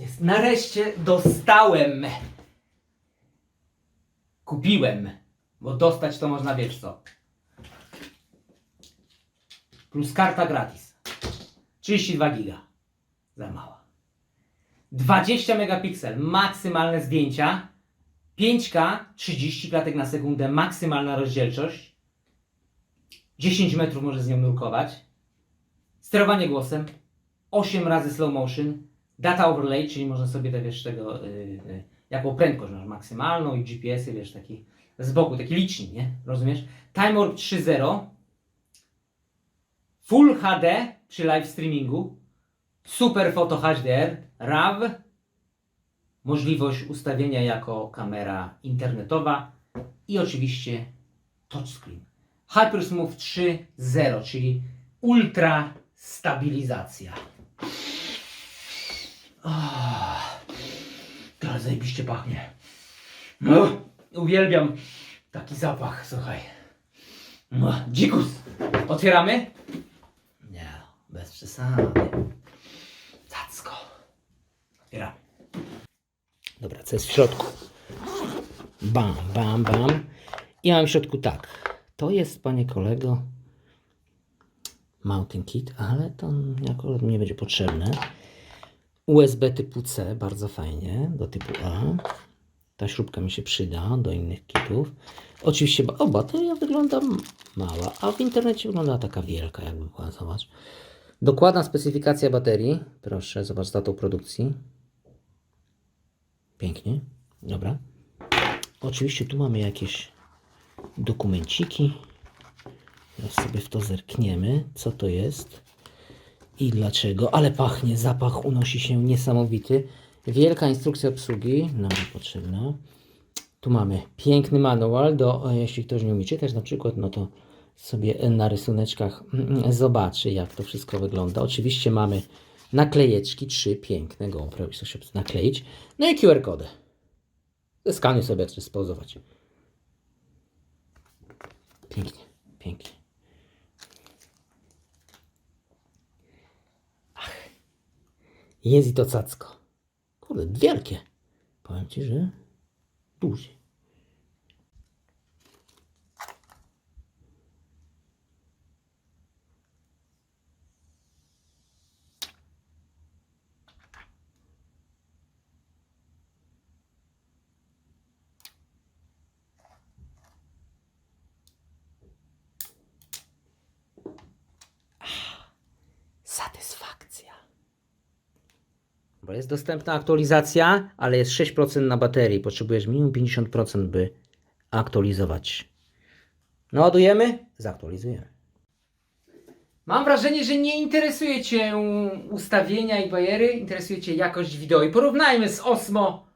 jest. Nareszcie dostałem. Kupiłem. Bo dostać to można wiesz co. Plus karta gratis. 32 giga. Za mała. 20 megapiksel. Maksymalne zdjęcia. 5K, 30 klatek na sekundę. Maksymalna rozdzielczość. 10 metrów może z nią nurkować. Sterowanie głosem. 8 razy slow motion. Data overlay, czyli można sobie te, wiesz, tego, yy, jaką prędkość masz maksymalną i GPS-y, wiesz, taki z boku, taki licznik, nie? Rozumiesz? Time Warp 3.0. Full HD przy live streamingu. Super Photo HDR. RAW. Możliwość ustawienia jako kamera internetowa. I oczywiście touchscreen. Hypersmooth 3.0, czyli ultra stabilizacja. Ale zajebiście pachnie. No, uwielbiam taki zapach, słuchaj. No, dzikus. Otwieramy? Nie, bez przesady. Zacko. Otwieramy. Dobra, co jest w środku? Bam, bam, bam. I mam w środku tak. To jest, panie kolego, mounting kit, ale to akurat mi nie będzie potrzebne. USB typu C, bardzo fajnie, do typu A. Ta śrubka mi się przyda do innych kitów. Oczywiście, ba- o, bateria wygląda mała, a w internecie wygląda taka wielka, jakby była, zobacz. Dokładna specyfikacja baterii. Proszę, zobacz datą produkcji. Pięknie, dobra. Oczywiście tu mamy jakieś dokumenciki. Teraz sobie w to zerkniemy, co to jest i dlaczego. Ale pachnie, zapach unosi się niesamowity. Wielka instrukcja obsługi nam potrzebna. Tu mamy piękny manual, do, e, jeśli ktoś nie umie czytać na przykład, no to sobie na rysuneczkach mm, zobaczy, jak to wszystko wygląda. Oczywiście mamy naklejeczki, trzy piękne GoPro, jeśli się nakleić. No i QR kody. Zeskanuj sobie, jak chcesz spauzować. Pięknie, pięknie. Jest i to cacko. Kurde, wielkie. Powiem Ci, że duże. Satysfakcja. Bo jest dostępna aktualizacja, ale jest 6% na baterii. Potrzebujesz minimum 50%, by aktualizować. Naładujemy? Zaktualizujemy. Mam wrażenie, że nie interesuje Cię ustawienia i bajery, interesuje Cię jakość wideo. I porównajmy z Osmo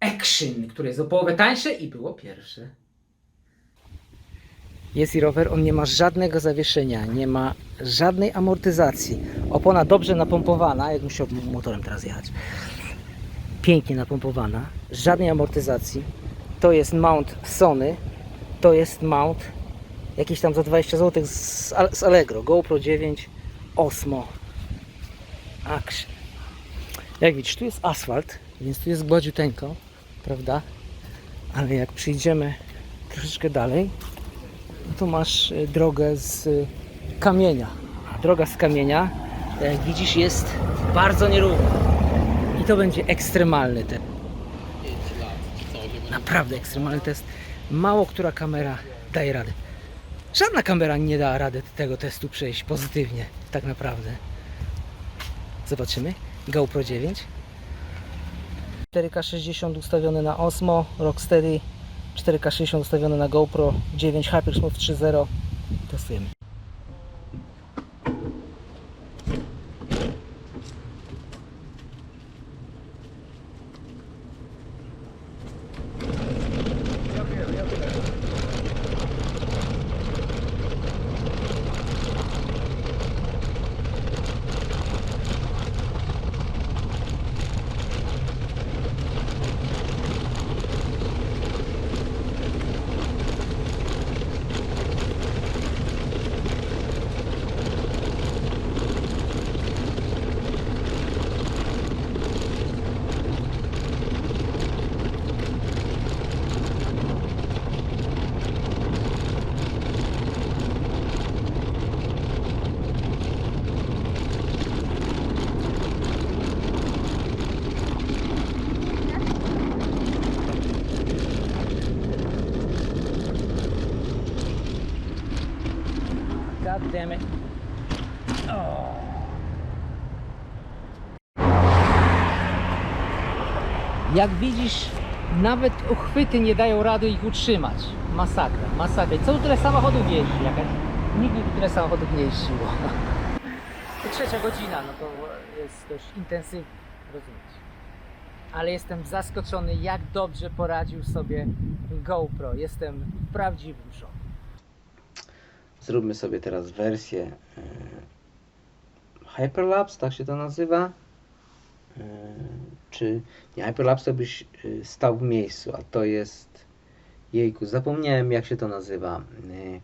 Action, które jest o połowę tańsze i było pierwsze. Jest i rower, on nie ma żadnego zawieszenia, nie ma żadnej amortyzacji. Opona dobrze napompowana, jak musiał motorem teraz jechać. Pięknie napompowana, żadnej amortyzacji. To jest mount Sony, to jest mount jakieś tam za 20 zł z, z Allegro, GoPro 9 Osmo Action. Jak widzisz, tu jest asfalt, więc tu jest gładziuteńko, prawda? Ale jak przyjdziemy troszeczkę dalej, to masz y, drogę z kamienia. Droga z kamienia, jak widzisz, jest bardzo nierówna. I to będzie ekstremalny test. Naprawdę ekstremalny test. Mało która kamera daje radę. Żadna kamera nie da rady tego testu przejść pozytywnie, tak naprawdę. Zobaczymy. GoPro 9. 4K60 ustawiony na Osmo, Rocksteady 4K60 ustawione na GoPro 9 Hypersmooth 3.0 testujemy. Jak widzisz, nawet uchwyty nie dają rady ich utrzymać. Masakra, masakra. Co tyle samochodów jeździ? Jakaś... Nigdy tyle samochodów nie jeździło. Trzecia godzina, no to jest dość intensywnie, rozumieć. Ale jestem zaskoczony, jak dobrze poradził sobie GoPro. Jestem w prawdziwym szoku. Zróbmy sobie teraz wersję e, Hyperlapse, tak się to nazywa. Czy Hyperlapse byś e, stał w miejscu, a to jest jejku, zapomniałem jak się to nazywa. E,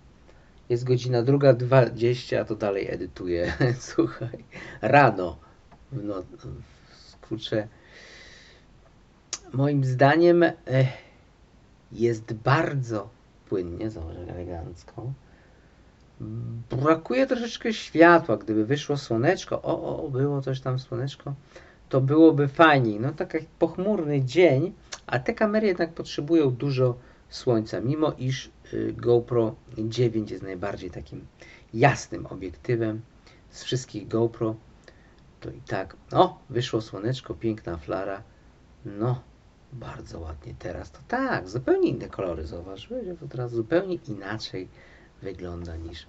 Jest godzina druga 20, a to dalej edytuję. Słuchaj, rano. No, kurczę. Moim zdaniem e, jest bardzo płynnie, jak elegancko. Brakuje troszeczkę światła. Gdyby wyszło słoneczko, o, o, było coś tam słoneczko, to byłoby fajniej. No taki pochmurny dzień, a te kamery jednak potrzebują dużo słońca, mimo iż y, GoPro 9 jest najbardziej takim jasnym obiektywem z wszystkich GoPro. To i tak, o, wyszło słoneczko, piękna flara. No, bardzo ładnie teraz. To tak, zupełnie inne kolory zauważyłeś, to teraz zupełnie inaczej wygląda niż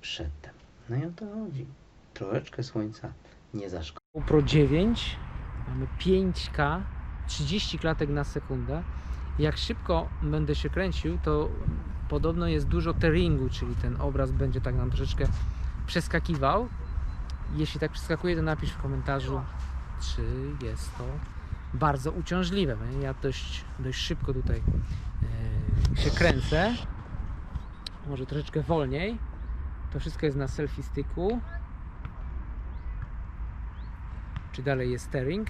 przedtem. No i o to chodzi. Troszeczkę słońca nie zaszkodzi. GoPro 9, mamy 5K, 30 klatek na sekundę. Jak szybko będę się kręcił, to podobno jest dużo tearingu, czyli ten obraz będzie tak nam troszeczkę przeskakiwał. Jeśli tak przeskakuje, to napisz w komentarzu, czy jest to bardzo uciążliwe. No Ja dość, dość szybko tutaj e, się kręcę. Może troszeczkę wolniej. To wszystko jest na selfie sticku. Czy dalej jest steering?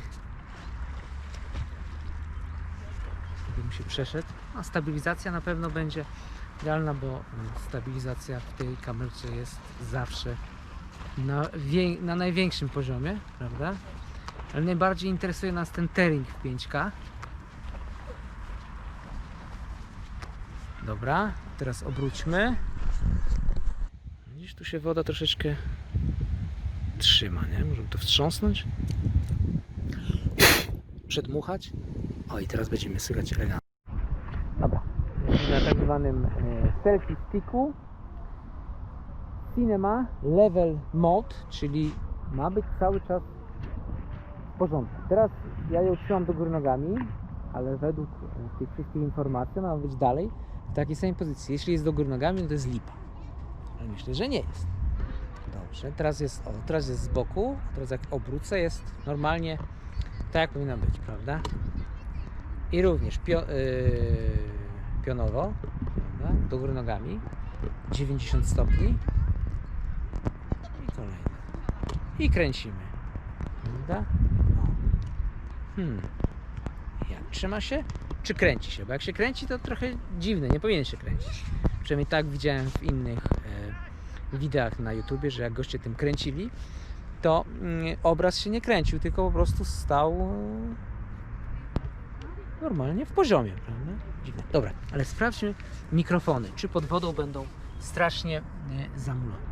Bym się przeszedł. A stabilizacja na pewno będzie idealna, bo stabilizacja w tej kamerce jest zawsze na, na największym poziomie, prawda? Ale najbardziej interesuje nas ten tearing w 5K. Dobra, teraz obróćmy. Widzisz, tu się woda troszeczkę trzyma, nie? Możemy to wstrząsnąć. Przedmuchać. O, i teraz będziemy słychać elegancko. Dobra. Na tak zwanym e, selfie sticku. Cinema Level Mode, czyli ma być cały czas w porządku. Teraz ja ją trzymam do góry nogami, ale według e, tych wszystkich informacji ma być dalej w takiej samej pozycji. Jeśli jest do góry nogami, no to jest lipa. Ale myślę, że nie jest. Teraz jest, o, teraz jest z boku, teraz jak obrócę jest normalnie tak jak powinna być, prawda? I również pio, yy, pionowo, prawda? Do góry nogami, 90 stopni i kolejne. I kręcimy, prawda? O. Hmm. Jak trzyma się? Czy kręci się? Bo jak się kręci, to trochę dziwne, nie powinien się kręcić. Przynajmniej tak widziałem w innych e, wideach na YouTubie, że jak goście tym kręcili, to mm, obraz się nie kręcił, tylko po prostu stał e, normalnie w poziomie, prawda? Dziwne. Dobra, ale sprawdźmy mikrofony. Czy pod wodą będą strasznie e, zamulone?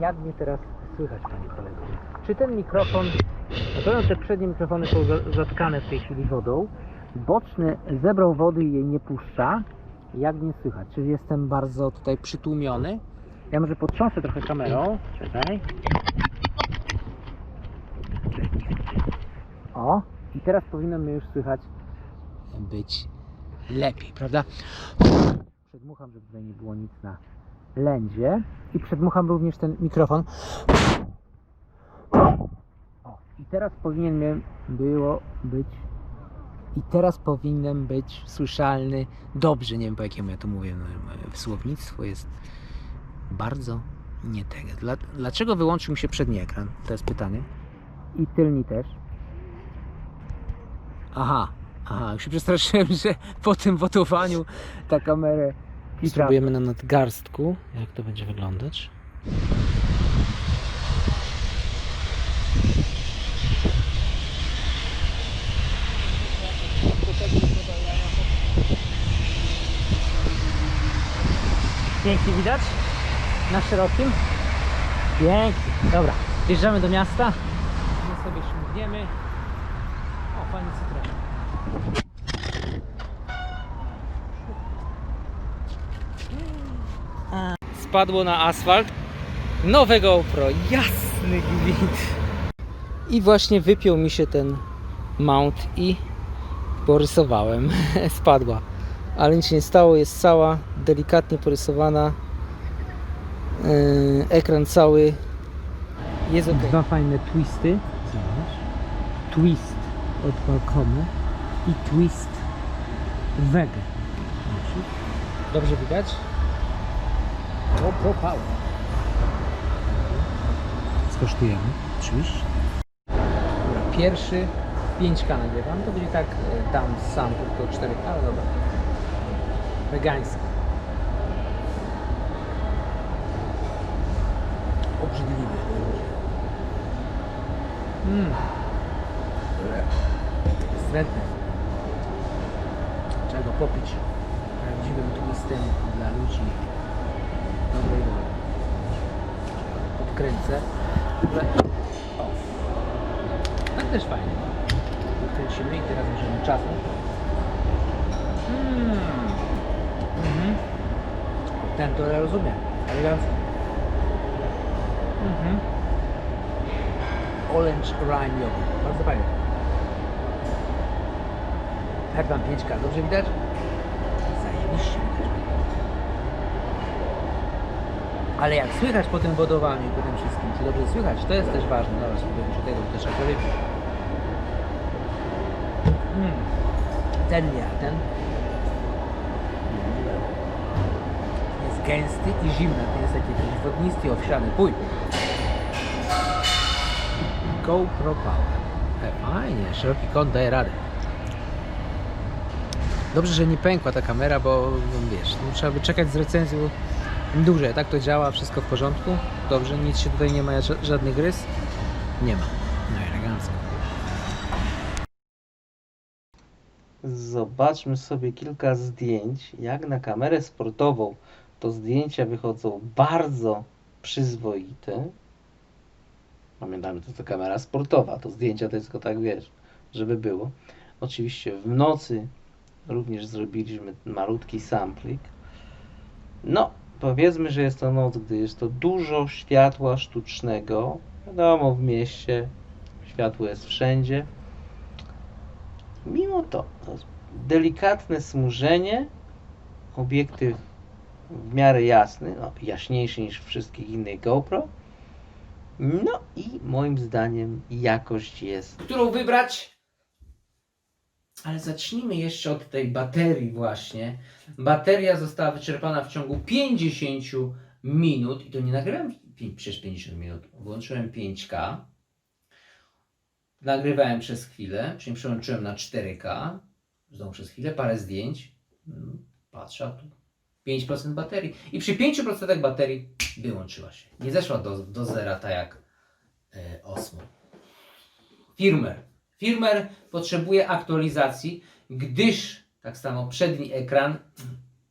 Jak mnie teraz słychać, panie kolego? Czy ten mikrofon, na te przednie mikrofony są za- zatkane w tej chwili wodą, boczny zebrał wody i jej nie puszcza, jak mnie słychać? Czy jestem bardzo tutaj przytłumiony? Ja może potrząsę trochę kamerą, czekaj. O, i teraz powinno mnie już słychać być lepiej, prawda? Przedmucham, żeby tutaj nie było nic na lędzie i przedmucham również ten mikrofon. O, i teraz powinien było być i teraz powinien być słyszalny dobrze. Nie wiem po jakiemu ja to mówię. no, Słownictwo jest bardzo nie tego. Dla, dlaczego wyłączył mi się przedni ekran? To jest pytanie. I tylni też. Aha, aha, już się przestraszyłem, że po tym wotowaniu ta i spróbujemy na nadgarstku, jak to będzie wyglądać. Pięknie widać na szerokim. Pięknie. Dobra, jeżdżamy do miasta. My sobie śmigniemy. O, pani cytrona. Spadło na asfalt. Nowe GoPro. Jasny gwint. I właśnie wypiął mi się ten mount i porysowałem. Spadła. Ale nic się nie stało. Jest cała delikatnie porysowana. Yy, ekran cały jest ok. Dwa fajne twisty. Zobacz. Twist od Qualcommu i twist Vega. Dobrze widać? GoPro Power. Skosztujemy, oczywiście. Pierwszy 5K nagrywam. To będzie tak e, dam sam tylko 4K, ale dobra. Wegański. Obrzydliwy. Mmm. Wstrętny. Trzeba go popić prawdziwym twistem dla ludzi Ale... O. Tak też fajnie. Podkręcimy i teraz możemy czasu. Mm. Mhm. Ten to ja rozumiem. Elegancko. Mhm. Orange Rime Yogurt. Bardzo fajnie. Jak tam 5K? Dobrze widać? Zajebiście widać. Ale jak słychać po tym wodowaniu i po tym wszystkim, czy dobrze słychać, to jest też ważne. Dobra, spróbujmy się tego też jak wypić. Mm. Ten nie, ten jest gęsty i zimny. Ten jest taki wodnisty, owsiany. Pój. GoPro Power. E, Fajnie, szeroki kąt daje radę. Dobrze, że nie pękła ta kamera, bo no, wiesz, no, trzeba by czekać z recenzją dłużej. Tak to działa, wszystko w porządku. Dobrze, nic się tutaj nie ma, ża- żadnych rys. Nie ma. No elegancko. Zobaczmy sobie kilka zdjęć. Jak na kamerę sportową, to zdjęcia wychodzą bardzo przyzwoite. Pamiętamy, to to kamera sportowa, to zdjęcia to jest tylko tak, wiesz, żeby było. Oczywiście w nocy również zrobiliśmy malutki samplik. No, powiedzmy, że jest to noc, gdy jest to dużo światła sztucznego. Wiadomo, w mieście światło jest wszędzie. Mimo to, to delikatne smużenie, obiektyw w miarę jasny, no, jaśniejszy niż wszystkich innych GoPro. No i moim zdaniem jakość jest. Którą wybrać? Ale zacznijmy jeszcze od tej baterii właśnie. Bateria została wyczerpana w ciągu 50 minut i to nie nagrywałem przecież 50 minut. Włączyłem 5K. Nagrywałem przez chwilę, czyli przełączyłem na 4K. Znowu przez chwilę, parę zdjęć. Mm, Patrzę, tu 5% baterii. I przy 5% baterii wyłączyła się. Nie zeszła do, do zera, tak jak e, Osmo. Firmware. Firmware potrzebuje aktualizacji, gdyż tak samo przedni ekran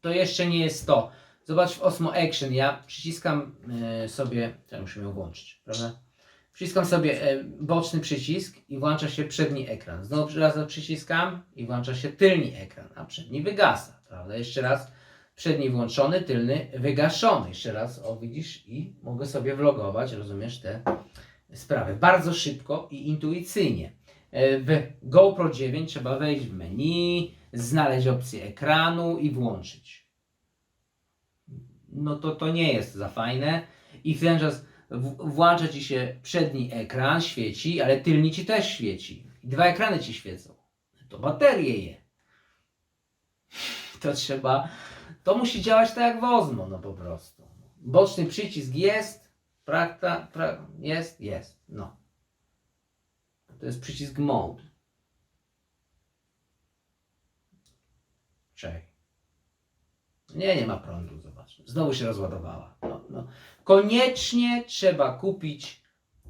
to jeszcze nie jest to. Zobacz w Osmo Action, ja przyciskam e, sobie, ja muszę ją włączyć, prawda? Przyciskam sobie e, boczny przycisk i włącza się przedni ekran. Znowu raz przyciskam i włącza się tylny ekran, a przedni wygasa, prawda? Jeszcze raz przedni włączony, tylny wygaszony. Jeszcze raz, o widzisz, i mogę sobie vlogować, rozumiesz, te sprawy. Bardzo szybko i intuicyjnie. E, W GoPro 9 trzeba wejść w menu, znaleźć opcję ekranu i włączyć. No to to nie jest za fajne i w ten czas włącza ci się przedni ekran, świeci, ale tylni ci też świeci. I dwa ekrany ci świecą. To baterie je. To trzeba, to musi działać tak jak w Osmo, no po prostu. Boczny przycisk jest, prakta, pra, jest, jest, no. To jest przycisk mode. Czekaj. Nie, nie ma prądu, zobacz. Znowu się rozładowała. No, no. Koniecznie trzeba kupić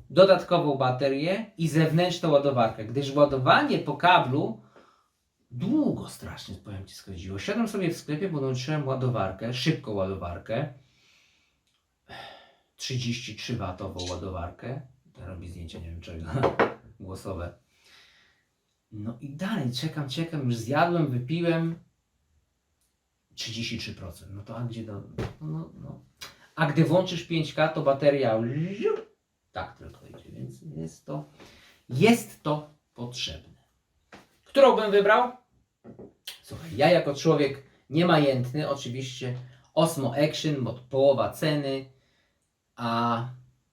dodatkową baterię i zewnętrzną ładowarkę, gdyż ładowanie po kablu długo strasznie, powiem Ci, schodziło. Siadłem sobie w sklepie, podłączyłem ładowarkę, szybką ładowarkę, 33W ładowarkę, to robi zdjęcie, nie wiem czego, głosowe. No i dalej, czekam, czekam, już zjadłem, wypiłem, 33%. No to a gdzie do... No, no, no. A gdy włączysz 5K, to bateria tak tylko idzie, więc jest to, jest to potrzebne. Którą bym wybrał? Słuchaj, ja jako człowiek niemajętny, oczywiście Osmo Action, bo połowa ceny, a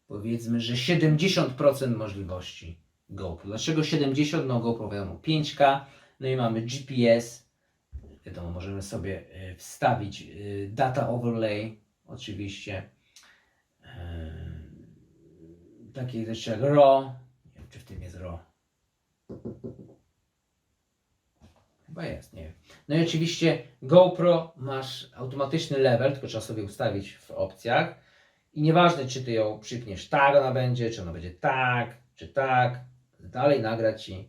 powiedzmy, że 70% możliwości GoPro. Dlaczego 70? No GoPro wiadomo 5K, no i mamy GPS, wiadomo, możemy sobie e, wstawić e, data overlay, oczywiście, E, takie rzeczy jak RAW, nie wiem czy w tym jest RAW, Chyba jest, nie wiem. No i oczywiście GoPro masz automatyczny level, tylko trzeba sobie ustawić w opcjach. I nieważne, czy ty ją przypniesz tak, ona będzie, czy ona będzie tak, czy tak. Dalej nagra ci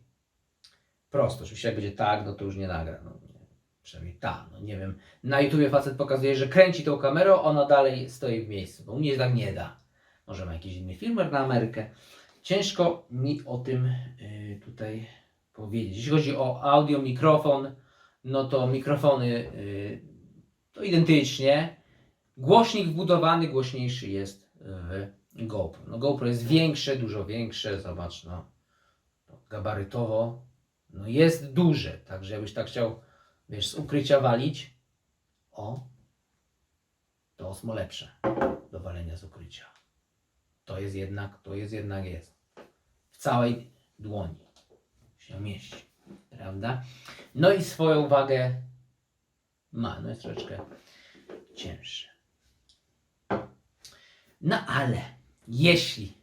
prosto. Oczywiście jak będzie tak, no to już nie nagra. No, nie, przynajmniej ta, no nie wiem. Na YouTubie facet pokazuje, że kręci tą kamerą, ona dalej stoi w miejscu. Bo u mnie tak nie da. Może ma jakiś inny filmer na Amerykę. Ciężko mi o tym y, tutaj powiedzieć. Jeśli chodzi o audio, mikrofon, no to mikrofony y, to identycznie. Głośnik wbudowany głośniejszy jest w GoPro. No GoPro jest większe, dużo większe, zobacz, no gabarytowo, no jest duże, także jakbyś tak chciał, wiesz, z ukrycia walić, o, to Osmo lepsze do walenia z ukrycia. To jest jednak, to jest jednak jest. W całej dłoni się mieści, prawda? No i swoją wagę ma, no jest troszeczkę cięższy. No ale jeśli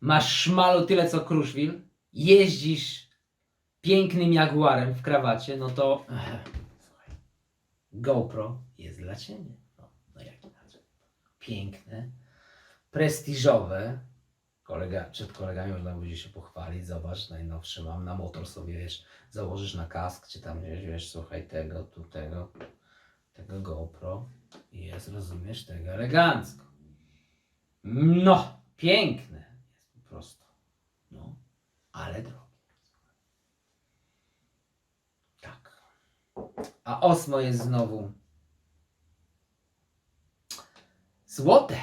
masz szmalu tyle co Kruszwil, jeździsz pięknym Jaguarem w krawacie, no to GoPro jest dla Ciebie. No, no jak inaczej. Piękne, prestiżowe, kolega, przed kolegami można będzie się pochwalić, zobacz, najnowszy mam, na motor sobie, wiesz, założysz na kask, czy tam, wiesz, wiesz słuchaj, tego, tu, tego, tego GoPro i jest, rozumiesz, tego elegancko. No, piękne jest po prostu, ale drogie. Tak. A Osmo jest znowu złote,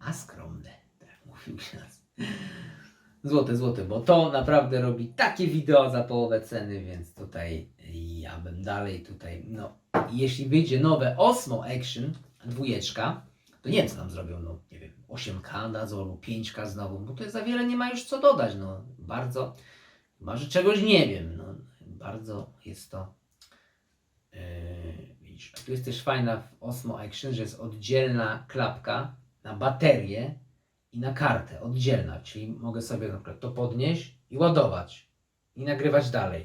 a skromne, tak mówił ksiądz. Złote, złote, bo to naprawdę robi takie wideo za połowę ceny, więc tutaj ja bym dalej tutaj, no, jeśli wyjdzie nowe Osmo Action, dwójeczka, to nie wiem co tam zrobią, no, nie wiem, 8K dadzą albo 5K znowu, bo to jest za wiele nie ma już co dodać, no, bardzo, chyba, że czegoś nie wiem, no, bardzo jest to, yy, widzisz, a tu jest też fajna w Osmo Action, że jest oddzielna klapka na baterię i na kartę, oddzielna, czyli mogę sobie na przykład to podnieść i ładować i nagrywać dalej.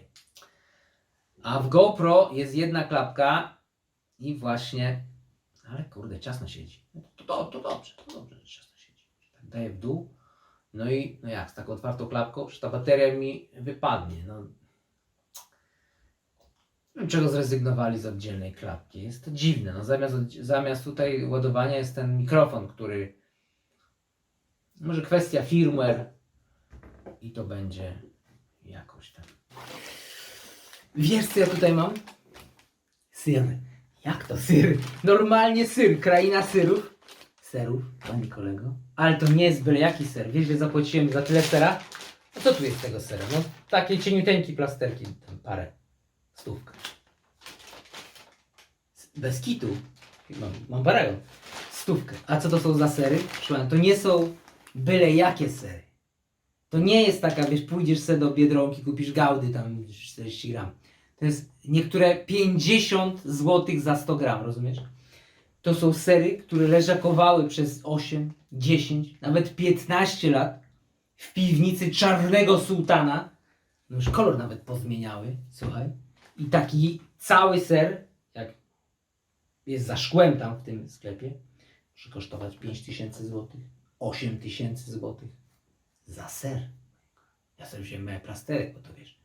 A w GoPro jest jedna klapka i właśnie, ale kurde, ciasno siedzi. To, to, dobrze, to dobrze, że ciasno siedzi. Tak daję w dół, no i no jak, z taką otwartą klapką, że ta bateria mi wypadnie. No. Czego zrezygnowali z oddzielnej klapki. Jest to dziwne. No, zamiast, zamiast tutaj ładowania jest ten mikrofon, który może kwestia firmware i to będzie jakoś tam. Wiesz co ja tutaj mam? Syr. Jak to syr? Normalnie syr, kraina syrów. Serów, panie kolego. Ale to nie jest byle jaki ser. Wiesz, że zapłaciłem za tyle sera? A co tu jest tego sera? No takie cieniuteńki plasterki, tam parę. Stówka. Bez kitu. Mam, mam paragon. Stówkę. A co to są za sery? Proszę to nie są byle jakie sery. To nie jest taka, wiesz, pójdziesz sobie do Biedronki, kupisz gałdy tam 40 gram. To jest niektóre 50 zł za 100 gram, rozumiesz? To są sery, które leżakowały przez 8, 10, nawet 15 lat w piwnicy czarnego sułtana. No już kolor nawet pozmieniały, słuchaj. I taki cały ser, jak jest za szkłem tam w tym sklepie, może kosztować 5000 zł, 8000 zł za ser. Ja sobie wziąłem plasterek, bo to wiesz.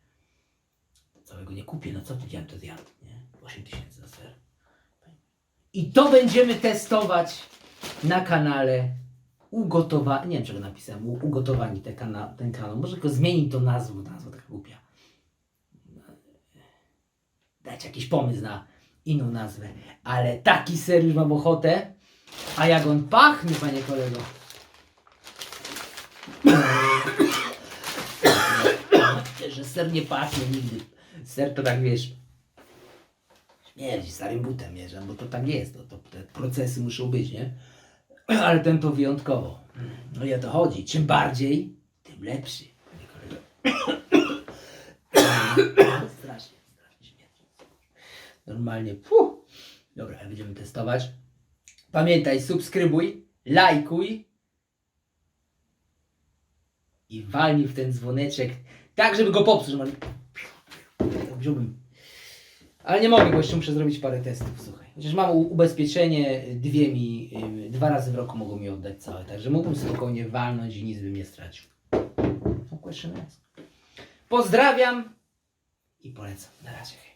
Całego nie kupię, no co widziałem to zjadł, nie? 8 tysięcy za ser. I to będziemy testować na kanale ugotowa... Nie wiem czego napisałem, ugotowani te kana... ten kanał. Może tylko zmienić to nazwę, nazwa taka głupia. Dać jakiś pomysł na inną nazwę. Ale taki ser już mam ochotę. A jak on pachnie, panie kolego. że ser nie pachnie nigdy. Ser to tak wiesz. Śmierdzi starym butem, wiesz, bo to tak jest. No, to, te procesy muszą być, nie? Ale ten to wyjątkowo. No i o to chodzi. Czym bardziej, tym lepszy, strasznie, strasznie śmierdzi. Normalnie, puh. Dobra, będziemy testować. Pamiętaj, subskrybuj, lajkuj i walnij w ten dzwoneczek tak, żeby go popsuć. Wziąłbym. Ale nie mogę, bo jeszcze muszę zrobić parę testów, słuchaj. Chociaż mam ubezpieczenie, dwie mi, y, dwa razy w roku mogą mi oddać całe, także mógłbym spokojnie walnąć i nic bym nie stracił. No asked. Pozdrawiam i polecam. Na razie.